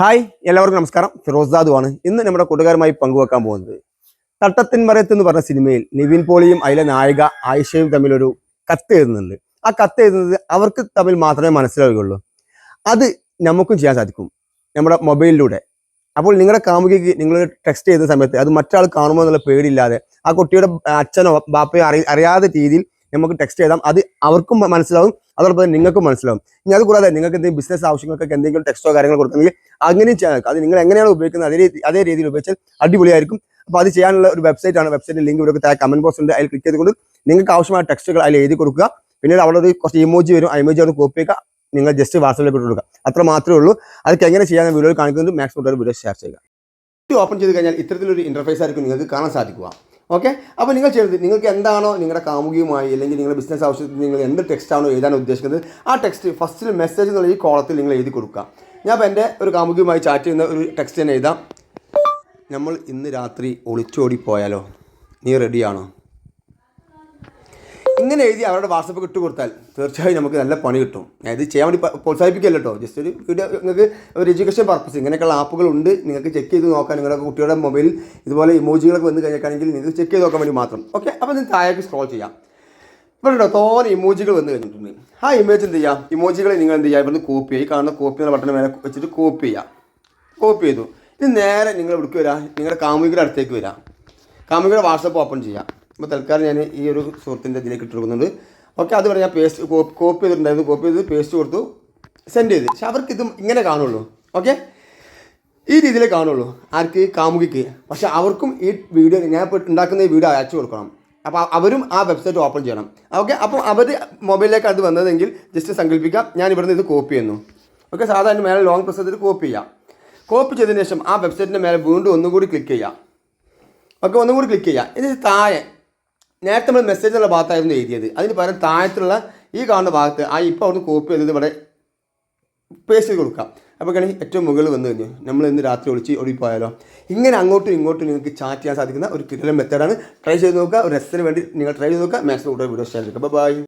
Hi എല്ലാവർക്കും നമസ്കാരം. ഫിറോസ് ദാദു ആണ്. ഇന്ന് നമ്മുടെ കൂട്ടുകാരുമായി പങ്കുവെക്കാൻ പോകുന്നത് തട്ടത്തിൻ മറയത്ത് എന്ന് പറഞ്ഞ സിനിമയിൽ നിവിൻ പോളിയും അതിലെ നായിക ആയിഷയും തമ്മിലൊരു കത്ത് എഴുതുന്നുണ്ട്. ആ കത്ത് എഴുതുന്നത് അവർക്ക് തമ്മിൽ മാത്രമേ മനസ്സിലാവുകയുള്ളൂ. അത് നമുക്കും ചെയ്യാൻ സാധിക്കും. നമ്മുടെ മൊബൈലിലൂടെ. അപ്പോൾ നിങ്ങളുടെ കാമുകിക്ക് നിങ്ങൾ ടെക്സ്റ്റ് ചെയ്യുന്ന സമയത്ത് അത് മറ്റാൾ കാണുമോ എന്നുള്ള പേടിയില്ലാതെ ആ കുട്ടിയുടെ അച്ഛനോ ബാപ്പയോ അറി രീതിയിൽ നമുക്ക് ടെക്സ്റ്റ് ചെയ്താൽ അത് അവർക്കും മനസ്സിലാവും. അതോടൊപ്പം നിങ്ങൾക്ക് മനസ്സിലാവും. ഇനി അത് കൂടാതെ നിങ്ങൾക്ക് എന്തെങ്കിലും ബിസിനസ് ആവശ്യങ്ങൾക്കൊക്കെ എന്തെങ്കിലും ടെക്സ്റ്റോ കാര്യങ്ങൾ കൊടുക്കണമെങ്കിൽ അങ്ങനെയും ചെയ്യാം. അത് നിങ്ങൾ എങ്ങനെയാണ് ഉപയോഗിക്കുന്നത് അതേ അതേ രീതിയിൽ ഉപയോഗിച്ചാൽ അടിപൊളിയായിരിക്കും. അപ്പോൾ അത് ചെയ്യാനുള്ള ഒരു വെബ്സൈറ്റ് ആണ്. വെബ്സൈറ്റിൽ ലിങ്ക് ഇവിടെ താഴെ കമന്റ് ബോക്സ് ഉണ്ട്. അതിൽ ക്ലിക്ക് ചെയ്തുകൊണ്ട് നിങ്ങൾക്ക് ആവശ്യമായ ടെക്സ്റ്റുകൾ അതിൽ എഴുതി കൊടുക്കുക. പിന്നീട് അവിടെ ഒരു കുറച്ച് ഇമോജി വരും. ആ ഇമോജി അവിടെ കോപ്പി ചെയ്യുക. നിങ്ങൾ ജസ്റ്റ് വാട്സപ്പിലേക്ക് ഇട്ട് കൊടുക്കുക. അത്ര മാത്രമേ ഉള്ളൂ. അതൊക്കെ എങ്ങനെ ചെയ്യാൻ വീഡിയോ കാണിക്കുന്നത് മാക്സിമം വീഡിയോ ഷെയർ ചെയ്യുക. ഓപ്പൺ ചെയ്ത് കഴിഞ്ഞാൽ ഇത്തരത്തിലൊരു ഇന്റർഫേസ് ആയിരിക്കും നിങ്ങൾക്ക് കാണാൻ സാധിക്കുക. ഓക്കെ അപ്പോൾ നിങ്ങൾ ചെയ്യുന്നത് നിങ്ങൾക്ക് എന്താണോ നിങ്ങളുടെ കാമുകിയുമായി അല്ലെങ്കിൽ നിങ്ങളുടെ ബിസിനസ് ആവശ്യത്തിന് നിങ്ങൾ എന്ത് ടെക്സ്റ്റ് ആണോ എഴുതാൻ ഉദ്ദേശിക്കുന്നത് ആ ടെക്സ്റ്റ് ഫസ്റ്റിൽ മെസ്സേജ് എന്നുള്ള ഈ കോളത്തിൽ നിങ്ങൾ എഴുതി കൊടുക്കുക. ഞാൻ അപ്പോൾ എന്റെ ഒരു കാമുകിയുമായി ചാറ്റ് ചെയ്യുന്ന ഒരു ടെക്സ്റ്റ് തന്നെ എഴുതാം. നമ്മൾ ഇന്ന് രാത്രി ഒളിച്ചോടി പോയാലോ നീ റെഡിയാണോ ഇങ്ങനെ എഴുതി അവരുടെ വാട്സപ്പ് ഇട്ട് കൊടുത്താൽ തീർച്ചയായും നമുക്ക് നല്ല പണി കിട്ടും. ഇത് ചെയ്യാൻ വേണ്ടി പ്രോത്സാഹിപ്പിക്കല്ലോ കേട്ടോ. ജസ്റ്റ് ഒരു വീഡിയോ നിങ്ങൾക്ക് ഒരു എഡ്യൂക്കേഷൻ പർപ്പസ് ഇങ്ങനെയൊക്കെയുള്ള ആപ്പുകൾ ഉണ്ട്. നിങ്ങൾക്ക് ചെക്ക് ചെയ്ത് നോക്കാൻ നിങ്ങളുടെ കുട്ടിയുടെ മൊബൈലിൽ ഇതുപോലെ ഇമോജികളൊക്കെ വന്ന് കഴിഞ്ഞിട്ടാണെങ്കിൽ നിങ്ങൾക്ക് ചെക്ക് ചെയ്ത് നോക്കാൻ വേണ്ടി മാത്രം. ഓക്കെ അപ്പോൾ നിങ്ങൾക്ക് താഴേക്ക് സ്ക്രോൾ ചെയ്യാം. ഇവിടെ കേട്ടോ തോനെ ഇമോജികൾ വന്ന് കഴിഞ്ഞിട്ടുണ്ട്. ആ ഇമേജ് എന്ത് ചെയ്യാം? ഇമോജികളെ നിങ്ങൾ എന്ത് ചെയ്യുക ഇവിടുന്ന് കോപ്പി ചെയ്യും ഈ കാണുന്ന കോപ്പി എന്ന ബട്ടൺ മേലെ വെച്ചിട്ട് കോപ്പി ചെയ്യാം കോപ്പി ചെയ്തു. ഇത് നേരെ നിങ്ങൾ ഇവിടേക്ക് വരാം. നിങ്ങളുടെ കാമുകിയുടെ അടുത്തേക്ക് വരാം. കാമുകിയുടെ വാട്സപ്പ് ഓപ്പൺ ചെയ്യാം. അപ്പോൾ തൽക്കാലം ഞാൻ ഈ ഒരു സുഹൃത്തിന്റെ ഇതിലേക്ക് ഇട്ടിരിക്കുന്നുണ്ട് ഓക്കെ അതുവരെ ഞാൻ പേസ്റ്റ് കോപ്പി ചെയ്തിട്ടുണ്ടായിരുന്നു. കോപ്പി ചെയ്ത് പേസ്റ്റ് കൊടുത്തു. സെൻഡ് ചെയ്ത്. പക്ഷെ അവർക്ക് ഇത് ഇങ്ങനെ കാണുള്ളൂ. ഓക്കെ? ഈ രീതിയിലേ കാണുള്ളൂ. ആർക്ക്? കാമുകിക്ക്. പക്ഷെ അവർക്കും ഈ വീഡിയോ ഞാൻ ഇപ്പോൾ ഉണ്ടാക്കുന്ന ഈ വീഡിയോ അയച്ചു കൊടുക്കണം. അപ്പോൾ അവരും ആ വെബ്സൈറ്റ് ഓപ്പൺ ചെയ്യണം. ഓക്കെ? അപ്പോൾ അവർ മൊബൈലിലേക്ക് അത് വന്നതെങ്കിൽ ജസ്റ്റ് സങ്കല്പിക്കാം. ഞാൻ ഇവിടുന്ന് ഇത് കോപ്പി ചെയ്യുന്നു. ഓക്കെ സാധാരണ മേലെ ലോങ് പ്രസ് ചെയ്തിട്ട് കോപ്പി ചെയ്യാം. കോപ്പി ചെയ്തതിന് ശേഷം ആ വെബ്സൈറ്റിന്റെ മേലെ വീണ്ടും ഒന്നുകൂടി ക്ലിക്ക് ചെയ്യാം. ഓക്കെ ഒന്നുകൂടി ക്ലിക്ക് ചെയ്യാം. ഇതിന് താഴെ നേരത്തെ നമ്മൾ മെസ്സേജ് എന്നുള്ള ഭാഗത്തായിരുന്നു എഴുതിയത്. അതിന് പകരം താഴത്തുള്ള ഈ കാണുന്ന ഭാഗത്ത് ആ ഇപ്പോൾ അവിടുന്ന് കോപ്പി ചെയ്തത് ഇവിടെ പേസ്റ്റ് ചെയ്ത് കൊടുക്കാം. അപ്പോൾ കാണി ഏറ്റവും മുകളിൽ വന്നു കഴിഞ്ഞു. നമ്മൾ ഇന്ന് രാത്രി ഒളിച്ച് ഓടിപ്പോയാലോ? ഇങ്ങനെ അങ്ങോട്ടും ഇങ്ങോട്ടും നിങ്ങൾക്ക് ചാറ്റ് ചെയ്യാൻ സാധിക്കുന്ന ഒരു കിടലൻ മെത്തേഡാണ് ട്രൈ ചെയ്ത് നോക്കുക. ഒരു രസത്തിന് വേണ്ടി നിങ്ങൾ ട്രൈ ചെയ്ത് നോക്കുക. മാക്സിമം വീഡിയോ ഷെയർ ചെയ്യുക ബൈ